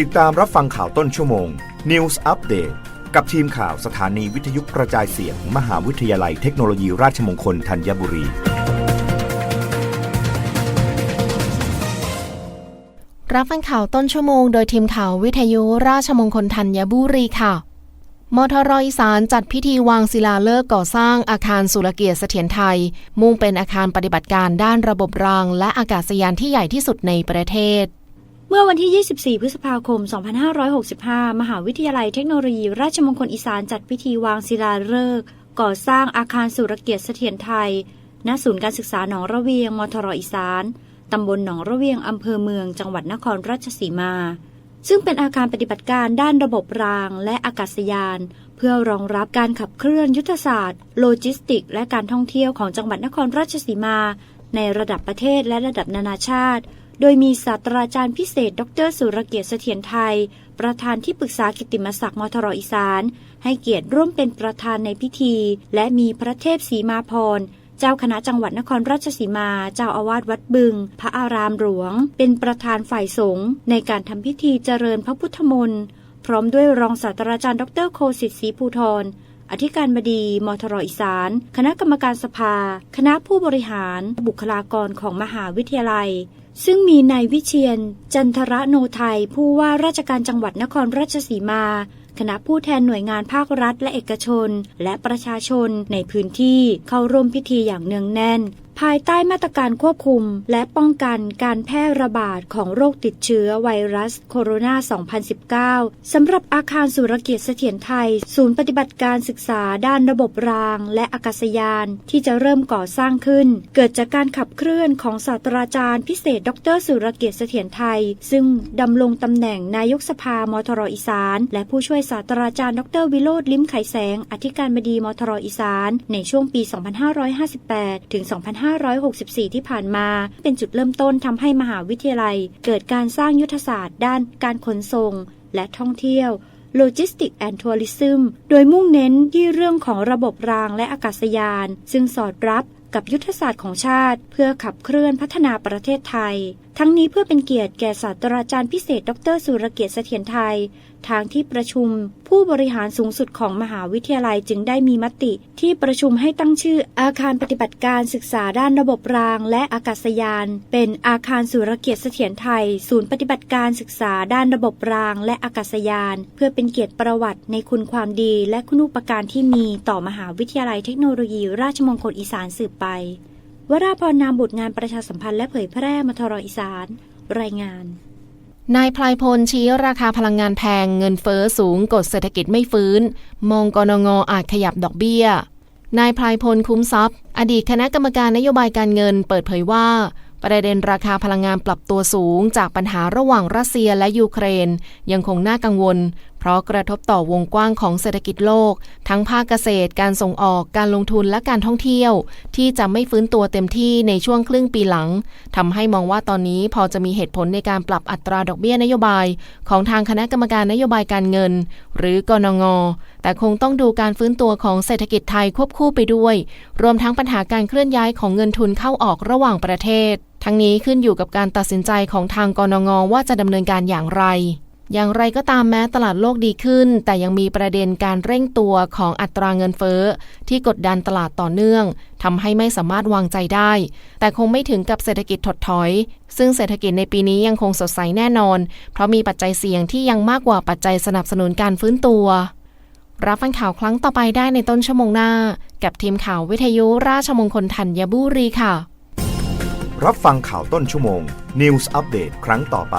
ติดตามรับฟังข่าวต้นชั่วโมง News Update กับทีมข่าวสถานีวิทยุกระจายเสียงมหาวิทยาลัยเทคโนโลยีราชมงคลธัญบุรี รับฟังข่าวต้นชั่วโมงโดยทีมข่าววิทยุราชมงคลธัญบุรีค่ะมทรอีสานจัดพิธีวางศิลาฤกษ์ก่อสร้างอาคารสุรเกียรติเสถียรไทย มุ่งเป็นอาคารปฏิบัติการด้านระบบราง และอากาศยานที่ใหญ่ที่สุดในประเทศ เมื่อวันที่ 24 พฤษภาคม 2565 มหาวิทยาลัยเทคโนโลยี ราชมงคลอีสานจัดพิธีวางศิลาฤกษ์ก่อสร้างอาคารสุรเกียรติเสถียรไทย ณ ศูนย์การศึกษาหนองระเวียง มทรอีสาน ตำบลหนองระเวียง อำเภอเมือง จังหวัดนครราชสีมา ซึ่งเป็นอาคารปฏิบัติการด้านระบบรางและอากาศยาน เพื่อรองรับการขับเคลื่อนยุทธศาสตร์ โลจิสติก และการท่องเที่ยวของจังหวัดนครราชสีมา ในระดับประเทศและระดับนานาชาติ โดยมีศาสตราจารย์พิเศษ ดร สุรเกียรติเสถียรไทย ประธานที่ปรึกษากิตติมศักดิ์มทรอีสาน ให้เกียรติร่วมเป็นประธานในพิธี และมีพระเทพศรีมาพรเจ้าคณะจังหวัดนครราชสีมา เจ้าอาวาสวัดบึง พระอารามหลวง เป็นประธานฝ่ายสงฆ์ในการทำพิธีเจริญพระพุทธมนต์พร้อมด้วยรองศาสตราจารย์ดรโคสิทธิ์ศรีภูทรอธิการบดี มทรอีสาน คณะกรรมการสภา คณะผู้บริหาร บุคลากรของมหาวิทยาลัย ซึ่งมีนายวิเชียน จันทระโนไทยผู้ว่าราชการจังหวัดนครราชสีมา คณะผู้แทนหน่วยงานภาครัฐและเอกชน และประชาชนในพื้นที่เข้าร่วมพิธีอย่างเนืองแน่น ภายใต้มาตรการควบคุม และป้องกันการแพร่ระบาดของโรคติดเชื้อไวรัสโคโรนา 2019 สำหรับอาคารสุรเกียรติเสถียรไทย ศูนย์ปฏิบัติการศึกษาด้านระบบราง และอากาศยานที่จะเริ่มก่อสร้างขึ้น เกิดจากการขับเคลื่อนของศาสตราจารย์พิเศษ ดร สุรเกียรติเสถียรไทย ซึ่งดำรงตำแหน่งนายกสภามทรอีสาน และผู้ช่วยศาสตราจารย์ ดร วิโรธลิ้มไขแสง อธิการบดีมทรอีสาน ในช่วงปี 2558 ถึง 2 2564 ที่ผ่านมา เป็นจุดเริ่มต้นทำให้มหาวิทยาลัย เกิดการสร้างยุทธศาสตร์ ด้านการขนส่ง และท่องเที่ยว Logistics and Tourism โดยมุ่งเน้นที่เรื่องของระบบรางและอากาศยาน ซึ่งสอดรับกับยุทธศาสตร์ของชาติ เพื่อขับเคลื่อนพัฒนาประเทศไทย ทั้งนี้เพื่อเป็นเกียรติแก่ศาสตราจารย์พิเศษ ดรสุรเกียรติเสถียรไทย ทางที่ประชุม ผู้บริหารสูงสุดของมหาวิทยาลัยจึงได้มีมติ ที่ประชุมให้ตั้งชื่ออาคารปฏิบัติการศึกษาด้านระบบราง และอากาศยาน เป็นอาคารสุรเกียรติเสถียรไทย ศูนย์ปฏิบัติการศึกษาด้านระบบราง และอากาศยาน เพื่อเป็นเกียรติประวัติในคุณความดี และคุณูปการที่มีต่อมหาวิทยาลัยเทคโนโลยี ราชมงคลอีสานสืบไป วราพรนามบุตรงานประชาสัมพันธ์และเผยแพร่มทรอีสาน รายงาน นายพลายพลชี้ราคาพลังงานแพงเงินเฟอ้อสูงกดเศรษฐกิจไม่ฟื้น มองกนงอาจขยับดอกเบี้ย นายพลายพลคุ้มทรัพย์ อดีตคณะกรรมการนโยบายการเงินเปิดเผยว่า ประเด็นราคาพลังงานปรับตัวสูงจากปัญหาระหว่างรัสเซียและยูเครน ยังคงน่ากังวล เพราะกระทบต่อวงกว้างของเศรษฐกิจโลก ทั้งภาคเกษตร การส่งออก การลงทุนและการท่องเที่ยว ที่จะไม่ฟื้นตัวเต็มที่ในช่วงครึ่งปีหลังทำให้มองว่าตอนนี้พอจะมีเหตุผลในการปรับอัตราดอกเบี้ยนโยบาย ของทางคณะกรรมการนโยบายการเงิน หรือกนง แต่คงต้องดูการฟื้นตัวของเศรษฐกิจไทยควบคู่ไปด้วย รวมทั้งปัญหาการเคลื่อนย้ายของเงินทุนเข้าออกระหว่างประเทศ ทั้งนี้ขึ้นอยู่กับการตัดสินใจของทางกนงว่าจะดำเนินการอย่างไร อย่างไรก็ตามแม้ตลาดโลกดีขึ้น แต่ยังมีประเด็นการเร่งตัวของอัตราเงินเฟ้อ ที่กดดันตลาดต่อเนื่องทำให้ไม่สามารถวางใจได้ แต่คงไม่ถึงกับเศรษฐกิจถดถอย ซึ่งเศรษฐกิจในปีนี้ยังคงสดใสแน่นอน เพราะมีปัจจัยเสี่ยงที่ยังมากกว่าปัจจัยสนับสนุนการฟื้นตัว รับฟังข่าวครั้งต่อไปได้ในต้นชั่วโมงหน้า กับทีมข่าววิทยุราชมงคลธัญบุรีค่ะ รับฟังข่าวต้นชั่วโมง News Update ครั้งต่อไป